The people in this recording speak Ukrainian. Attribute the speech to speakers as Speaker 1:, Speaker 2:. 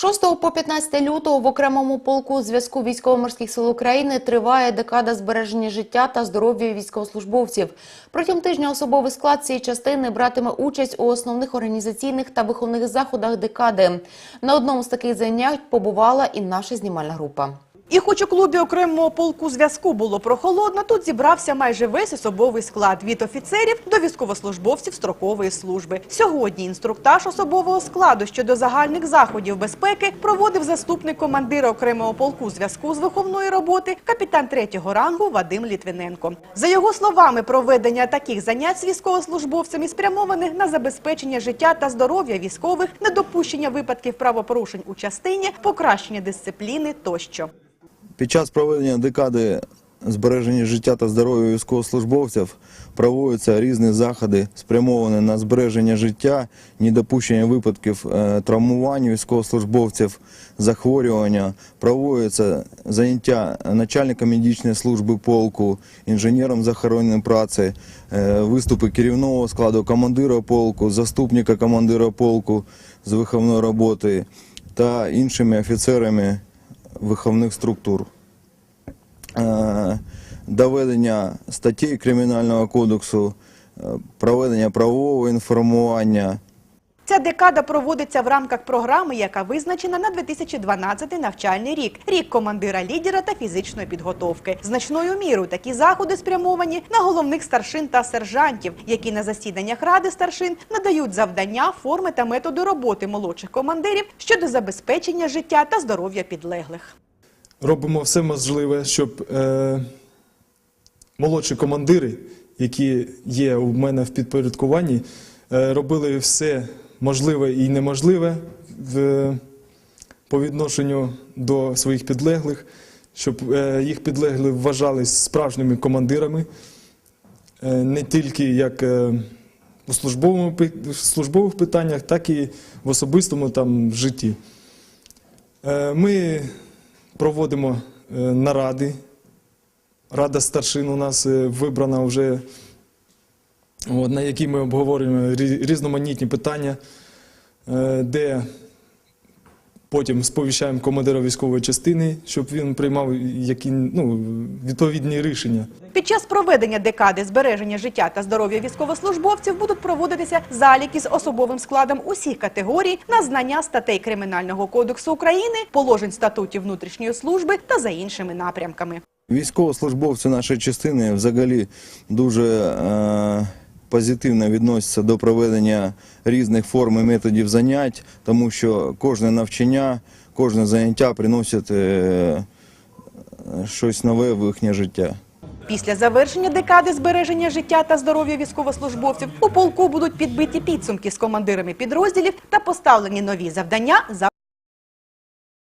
Speaker 1: 6 по 15 лютого в окремому полку зв'язку військово-морських сил України триває декада збереження життя та здоров'я військовослужбовців. Протягом тижня особовий склад цієї частини братиме участь у основних організаційних та виховних заходах декади. На одному з таких занять побувала і наша знімальна група.
Speaker 2: І хоч у клубі окремого полку зв'язку було прохолодно, тут зібрався майже весь особовий склад від офіцерів до військовослужбовців строкової служби. Сьогодні інструктаж особового складу щодо загальних заходів безпеки проводив заступник командира окремого полку зв'язку з виховної роботи, капітан третього рангу Вадим Літвиненко. За його словами, проведення таких занять з військовослужбовцями спрямоване на забезпечення життя та здоров'я військових, недопущення випадків правопорушень у частині, покращення дисципліни тощо.
Speaker 3: Під час проведення декади збереження життя та здоров'я військовослужбовців проводяться різні заходи, спрямовані на збереження життя, недопущення випадків е, травмування військовослужбовців, захворювання. Проводяться заняття начальника медичної служби полку, інженером захоронної праці, е, виступи керівного складу командира полку, заступника командира полку з виховної роботи та іншими офіцерами виховних структур. Е, Доведення статей Кримінального кодексу, е, проведення правового інформування,
Speaker 2: Ця декада проводиться в рамках програми, яка визначена на 2012 навчальний рік – рік командира лідера та фізичної підготовки. Значною мірою такі заходи спрямовані на головних старшин та сержантів, які на засіданнях ради старшин надають завдання, форми та методи роботи молодших командирів щодо забезпечення життя та здоров'я підлеглих.
Speaker 4: робимо все можливе, щоб е, молодші командири, які є у мене в підпорядкуванні, робили все можливе і неможливе по відношенню до своїх підлеглих, щоб е, їх підлеглі вважались справжніми командирами, е, не тільки як е, у службових питаннях, так і в особистому там житті. Е, Ми проводимо е, наради. Рада старшин у нас е, вибрана вже, на якій ми обговорюємо рі- різноманітні питання, е, де потім сповіщаємо командира військової частини, щоб він приймав які, ну, відповідні рішення.
Speaker 2: Під час проведення декади збереження життя та здоров'я військовослужбовців будуть проводитися заліки з особовим складом усіх категорій на знання статей Кримінального кодексу України, положень статутів внутрішньої служби та за іншими напрямками.
Speaker 3: Військовослужбовці нашої частини взагалі дуже е, позитивно відносяться до проведення різних форм і методів занять, тому що кожне навчання, кожне заняття приносить е, щось нове в їхнє життя.
Speaker 2: Після завершення декади збереження життя та здоров'я військовослужбовців у полку будуть підбиті підсумки з командирами підрозділів та поставлені нові завдання за